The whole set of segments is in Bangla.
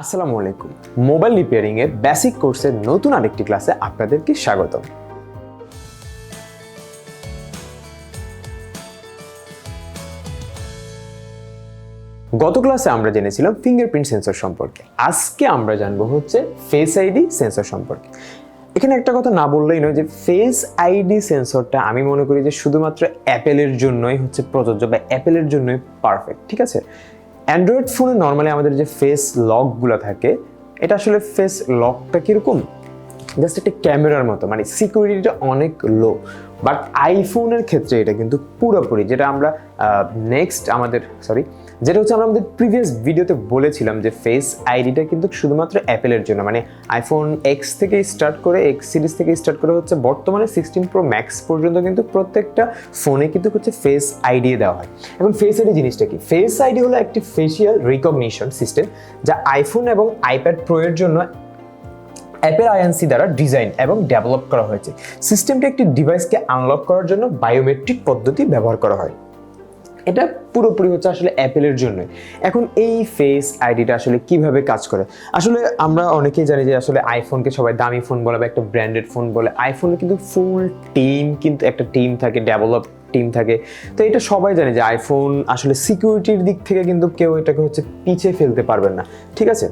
আসসালামু আলাইকুম। মোবাইল রিপেয়ারিং এর বেসিক কোর্সের নতুন আরেকটি ক্লাসে আপনাদেরকে স্বাগত গত ক্লাসে আমরা জেনেছিলাম ফিঙ্গারপ্রিন্ট সেন্সর সম্পর্কে। আজকে আমরা জানব হচ্ছে ফেস আইডি সেন্সর সম্পর্কে। এখানে একটা কথা না বললেই নয় যে ফেস আইডি সেন্সরটা আমি মনে করি যে শুধুমাত্র অ্যাপেলের জন্যই হচ্ছে প্রযোজ্য বা অ্যাপেলের জন্যই পারফেক্ট ঠিক আছে? অ্যান্ড্রয়েড ফোনে নর্মালি আমাদের যে ফেস লকগুলো থাকে, এটা আসলে ফেস লকটা কীরকম? জাস্ট একটা ক্যামেরার মতো মানে সিকিউরিটিটা অনেক লো বাট আইফোনের ক্ষেত্রে এটা কিন্তু পুরোপুরি, যেটা আমরা নেক্সট আমাদের সরি যেটা হচ্ছে আমরা আমাদের প্রিভিয়াস ভিডিওতে বলেছিলাম যে ফেস আইডিটা কিন্তু শুধুমাত্র অ্যাপেলের জন্য। মানে আইফোন এক্স থেকে স্টার্ট করে এক্স সিরিজ থেকে স্টার্ট করে হচ্ছে বর্তমানে সিক্সটিন প্রো ম্যাক্স পর্যন্ত কিন্তু প্রত্যেকটা ফোনে কিন্তু হচ্ছে ফেস আইডি দেওয়া হয়। এখন ফেস আইডি জিনিসটা কি? ফেস আইডি হলো একটি ফেসিয়াল রিকগনিশন সিস্টেম যা আইফোন এবং আইপ্যাড প্রো এর জন্য অ্যাপেল আইএনসি দ্বারা ডিজাইন এবং ডেভেলপ করা হয়েছে। সিস্টেমটি একটি ডিভাইসকে আনলক করার জন্য বায়োমেট্রিক পদ্ধতি ব্যবহার করা হয়। এটা পুরোপুরি হচ্ছে আসলে অ্যাপেলের জন্য এখন এই ফেস আইডিটা আসলে কীভাবে কাজ করে? আসলে আমরা অনেকেই জানি যে আসলে আইফোনকে সবাই দামি ফোন বলে বা একটা ব্র্যান্ডেড ফোন বলে। আইফোনে কিন্তু ফুল টিম কিন্তু একটা টিম থাকে ডেভেলপ টিম থাকে। তো এটা সবাই জানে যে আইফোন আসলে সিকিউরিটির দিক থেকে কিন্তু কেউ এটাকে হচ্ছে পিছিয়ে ফেলতে পারবেন না। ঠিক আছে?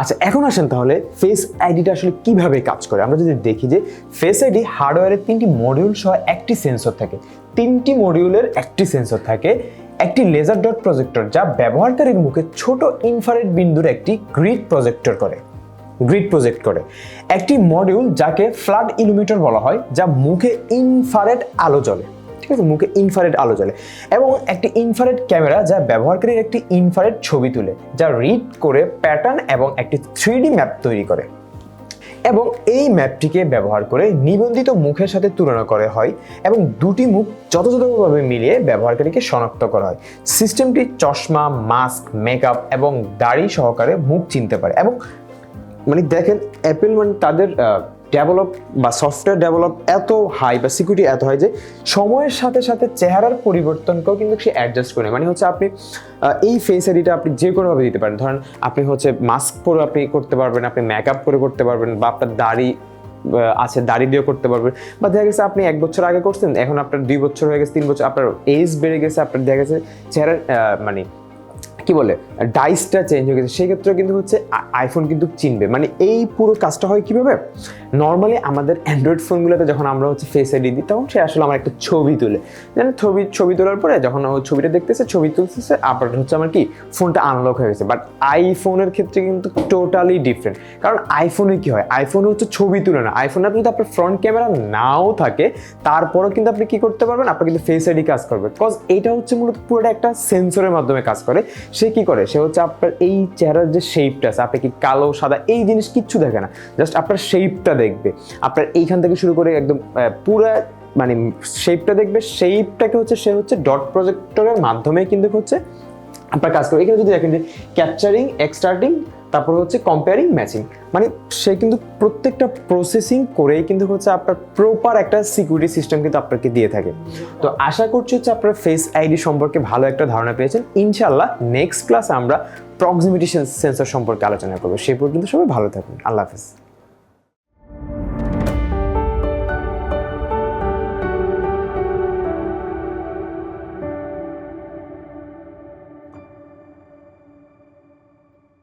আচ্ছা এখন আসেন তাহলে ফেস আইডিটা আসলে কীভাবে কাজ করে? আমরা যদি দেখি যে ফেস আইডি হার্ডওয়্যারের তিনটি মডিউল সহ একটি সেন্সর থাকে। তিনটি মডিউলের একটি সেন্সর থাকে। একটি লেজার ডট প্রজেক্টর যা ব্যবহারকারীর মুখে ছোট ইনফ্রারেড বিন্দুর একটি গ্রিড প্রজেক্টর করে। গ্রিড প্রজেক্ট করে। একটি মডিউল যাকে ফ্লাড ইলুমিটার বলা হয়, যা মুখে ইনফ্রারেড আলো জ্বলে। ঠিক আছে? মুখে ইনফ্রারেড আলো জ্বলে। এবং একটি ইনফ্রারেড ক্যামেরা যা ব্যবহারকারীর একটি ইনফ্রারেড ছবি তুলে, যা রিড করে প্যাটার্ন এবং একটি থ্রি ম্যাপ তৈরি করে। এবং এই ম্যাপটিকে ব্যবহার করে নিবন্ধিত মুখের সাথে তুলনা করা হয় এবং দুটি মুখ যথাযথভাবে মিলিয়ে ব্যবহারকারীকে শনাক্ত করা হয়। সিস্টেমটি চশমা মাস্ক মেকআপ এবং দাড়ি সহকারে মুখ চিনতে পারে। এবং মানে দেখেন অ্যাপেল মানে তাদের ডেভেলপ বা সফটওয়্যার ডেভেলপ এত হাই বা সিকিউরিটি এত হয় যে সময়ের সাথে সাথে চেহারার পরিবর্তনকেও কিন্তু সে অ্যাডজাস্ট করে। মানে হচ্ছে আপনি এই ফেস আইডিটা আপনি যে কোনোভাবে দিতে পারেন ধরেন আপনি হচ্ছে মাস্ক পরে আপনি করতে পারবেন, আপনি মেকআপ করে করতে পারবেন বা আপনার দাড়ি আছে দাড়ি দিয়ে করতে পারবেন বা দেখা গেছে আপনি এক বছর আগে করছেন, এখন আপনার দুই বছর হয়ে গেছে, তিন বছর, আপনার এজ বেড়ে গেছে, আপনার দেখা গেছে চেহারার মানে কি বলে ডাইসটা চেঞ্জ হয়ে গেছে। সেক্ষেত্রে কিন্তু হচ্ছে আইফোন কিন্তু চিনবে। মানে এই পুরো কাজটা হয় কীভাবে? নর্মালি আমাদের অ্যান্ড্রয়েড ফোনগুলোতে যখন আমরা হচ্ছে ফেস আইডি দিই, তখন সে আসলে আমার একটা ছবি তুলে। যেন ছবি ছবি তোলার পরে যখন ও ছবিটা দেখতেছে, ছবি তুলতেছে, আবার হচ্ছে আমার কি ফোনটা আনলক হয়ে গেছে। বাট আইফোনের ক্ষেত্রে কিন্তু টোটালি ডিফারেন্ট কারণ আইফোনে কি হয়? আইফোনে হচ্ছে ছবি তুলে না। আইফোনে আপনি যদি আপনার ফ্রন্ট ক্যামেরা নাও থাকে, তারপরেও কিন্তু আপনি কি করতে পারবেন? আপনার কিন্তু ফেস আইডি কাজ করবে। বিকজ এটা হচ্ছে মূলত পুরোটা একটা সেন্সরের মাধ্যমে কাজ করে। সে কি করে? সে হচ্ছে আপনার এই চেহারার যে শেপটা আছে, আপনি কি কালো, সাদা, এই জিনিস কিচ্ছু দেখে না। জাস্ট আপনার শেপটা দেখবে। আপনার এইখান থেকে শুরু করে একদম পুরো মানে শেপটা দেখবে। শেপটাকে হচ্ছে সে হচ্ছে ডট প্রজেক্টরের মাধ্যমে কিন্তু হচ্ছে আপনার কাজ করবে এখানে যদি দেখেন যে ক্যাপচারিং এক্সট্রাক্টিং তারপর হচ্ছে কম্পেয়ারিং ম্যাচিং মানে সে কিন্তু প্রত্যেকটা প্রসেসিং করেই কিন্তু হচ্ছে আপনার প্রপার একটা সিকিউরিটি সিস্টেম কিন্তু আপনাকে দিয়ে থাকে। তো আশা করছি হচ্ছে আপনার ফেস আইডি সম্পর্কে ভালো একটা ধারণা পেয়েছেন। ইনশাল্লাহ নেক্সট ক্লাসে আমরা প্রক্সিমিটি সেন্সর সম্পর্কে আলোচনা করব। সেই পর্যন্ত সবাই ভালো থাকুন। আল্লাহ হাফিজ।